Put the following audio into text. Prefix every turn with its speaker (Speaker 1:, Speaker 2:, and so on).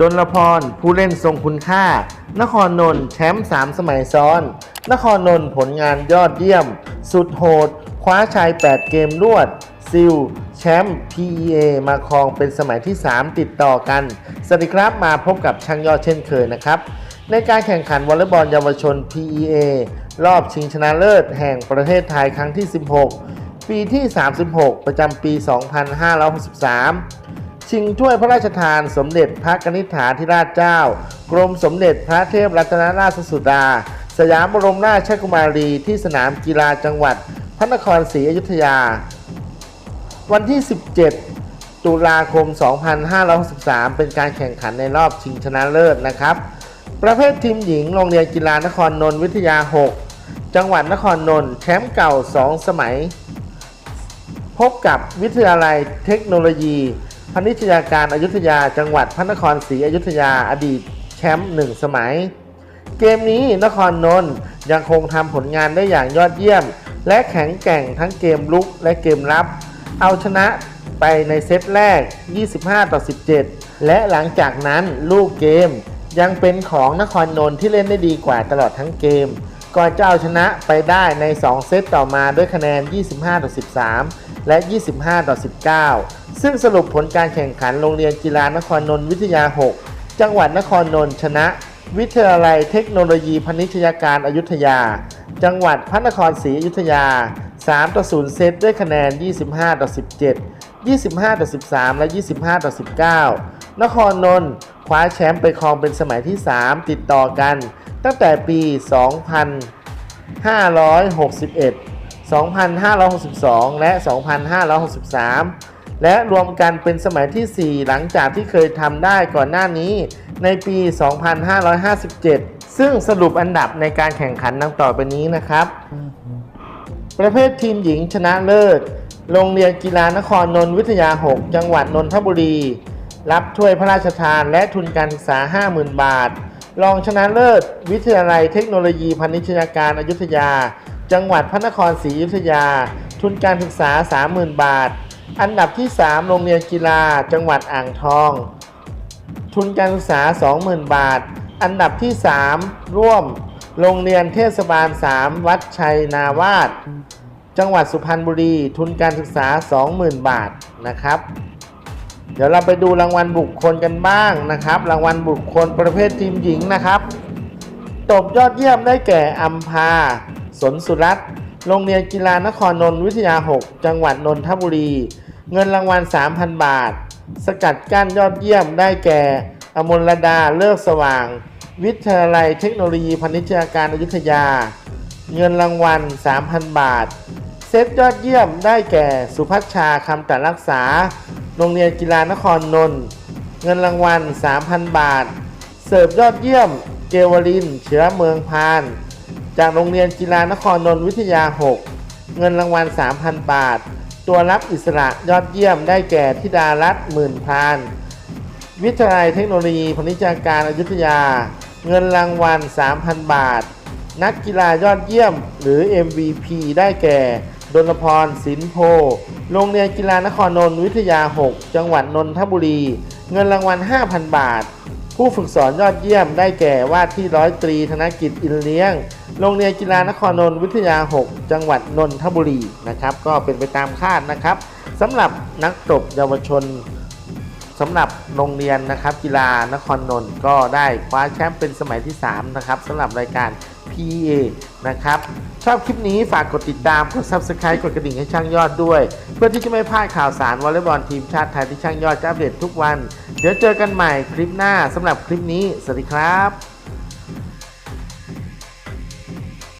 Speaker 1: ดลพร ผู้เล่นทรงคุณค่า นครนนท์แชมป์3สมัยซ้อน นครนนท์ผลงานยอดเยี่ยม สุดโหด คว้าชัย 8 เกมรวด ซิล แชมป์ PEA มาครองเป็นสมัยที่ 3 ติดต่อกัน สวัสดีครับมาพบกับช่างยอดเช่นเคยนะครับ ในการแข่งขันวอลเลย์บอลเยาวชน PEA รอบชิงชนะเลิศแห่งประเทศไทยครั้งที่ 16 ปีที่ 36 ประจำปี 2563 ชิงถ้วยพระราชทานสมเด็จพระกนิษฐาธิราชเจ้า กรมสมเด็จพระเทพรัตนราชสุดา สยามบรมราชกุมารีที่สนามกีฬาจังหวัด พระนครศรีอยุธยา วันที่ 17 ตุลาคม 2563 เป็นการแข่งขันในรอบชิงชนะเลิศนะครับ ประเภททีมหญิงโรงเรียนกีฬานครนนท์วิทยา 6 จังหวัดนครนนท์แชมป์เก่า 2 สมัย พบกับวิทยาลัยเทคโนโลยี พนิชยาการอายุทยาจังหวัดพระนครศรีอยุธยาอดีตแชมป์หนึ่งสมัย เกมนี้นครนนท์ยังคงทำผลงานได้อย่างยอดเยี่ยม และแข็งแกร่งทั้งเกมลุกและเกมรับ เอาชนะไปในเซตแรก 25 ต่อ 17 และหลังจากนั้นลูกเกมยังเป็นของนครนนท์ที่เล่นได้ดีกว่าตลอดทั้งเกมก่อนจะเอาชนะไปได้ใน 2 เซตต่อมาด้วยคะแนน 25 ต่อ 13 และ 25 ต่อ 19 ซึ่งสรุปผลการแข่งขันโรงเรียนกีฬานครนนท์วิทยา 6 จังหวัดนครนนท์ชนะ วิทยาลัยเทคโนโลยีพนิชยาการอายุทยา จังหวัดพระนครศรีอยุธยา 3 ต่อ 0 เซตด้วยคะแนน 25 ต่อ 17 25 ต่อ 13 และ 25 ต่อ 19 นครนนท์คว้าแชมป์ไปครองเป็นสมัยที่ 3 ติดต่อกัน ตั้งแต่ปี 2561 2562 และ 2563 และรวมกันเป็นสมัยที่ 4 หลังจากที่เคยทำได้ก่อนหน้านี้ในปี 2557 ซึ่งสรุปอันดับในการแข่งขันดังต่อไปนี้นะครับ ประเภททีมหญิงชนะเลิศ โรงเรียนกีฬานครนนทวิทยา 6 จังหวัดนนทบุรี รับถ้วยพระราชทานและทุนการศึกษา 50,000 บาท รองชนะเลิศ วิทยาลัยเทคโนโลยีพาณิชยาการอายุทยา จังหวัดพระนครศรีอยุธยา ทุนการศึกษา 30,000 บาท อันดับที่ 3 โรงเรียนกีฬา จังหวัดอ่างทอง ทุนการศึกษา 20,000 บาท อันดับที่ 3 ร่วม โรงเรียนเทศบาล 3 วัดชัยนาวาสจังหวัดสุพรรณบุรี ทุนการศึกษา 20,000 บาทนะครับ เดี๋ยวเราไปดูรางวัลบุคคลกันบ้างนะครับ รางวัลบุคคลประเภททีมหญิงนะครับ ตบยอดเยี่ยมได้แก่อัมพา สนสุรัตน์โรงเรียนกีฬานครนนท์วิทยา 6 จังหวัดนนทบุรี เงินรางวัล 3,000 บาท สกัดกั้นยอดเยี่ยมได้แก่ อมลดาเลิกสว่าง วิทยาลัยเทคโนโลยีพาณิชยาการอายุทยา เงินรางวัล 3,000 บาท เซตยอดเยี่ยมได้แก่สุพัชชาคำตัดรักษา โรงเรียนกีฬานครนนท์เงินรางวัล 3,000 บาท เสิร์ฟยอดเยี่ยม เกวลิน เชื้อเมืองพาน จากโรงเรียนกีฬานครนนทวิทยา 6 เงินรางวัล 3,000 บาท ตัวรับอิสระยอดเยี่ยมได้แก่ธิดารัตน์หมื่นพาน วิทยาลัยเทคโนโลยีพนิชาการอายุทยา เงินรางวัล 3,000 บาท นักกีฬายอดเยี่ยมหรือ MVP ได้แก่ดลพรสินโพ โรงเรียนกีฬานครนนทวิทยา 6 จังหวัดนนทบุรี เงินรางวัล 5,000 บาท ผู้ฝึกสอนยอดเยี่ยมได้แก่ว่าที่ร้อยตรีธนกิจอินเลี้ยง โรงเรียนกีฬานครนนท์วิทยา 6 จังหวัดนนทบุรีนะครับ ก็เป็นไปตามคาดนะครับสำหรับนักตบเยาวชนสำหรับโรงเรียนนะครับกีฬานครนนท์ก็ได้คว้าแชมป์เป็นสมัยที่ 3 นะครับสำหรับรายการ PA นะครับ ชอบคลิปนี้ฝากกดติดตาม กด Subscribe กดกระดิ่งให้ช่างยอดด้วย เพื่อที่จะไม่พลาดข่าวสารวอลเลย์บอลทีมชาติไทยที่ช่างยอดจะอัปเดตทุกวัน เดี๋ยวเจอกันใหม่คลิปหน้าสำหรับคลิปนี้ สวัสดีครับ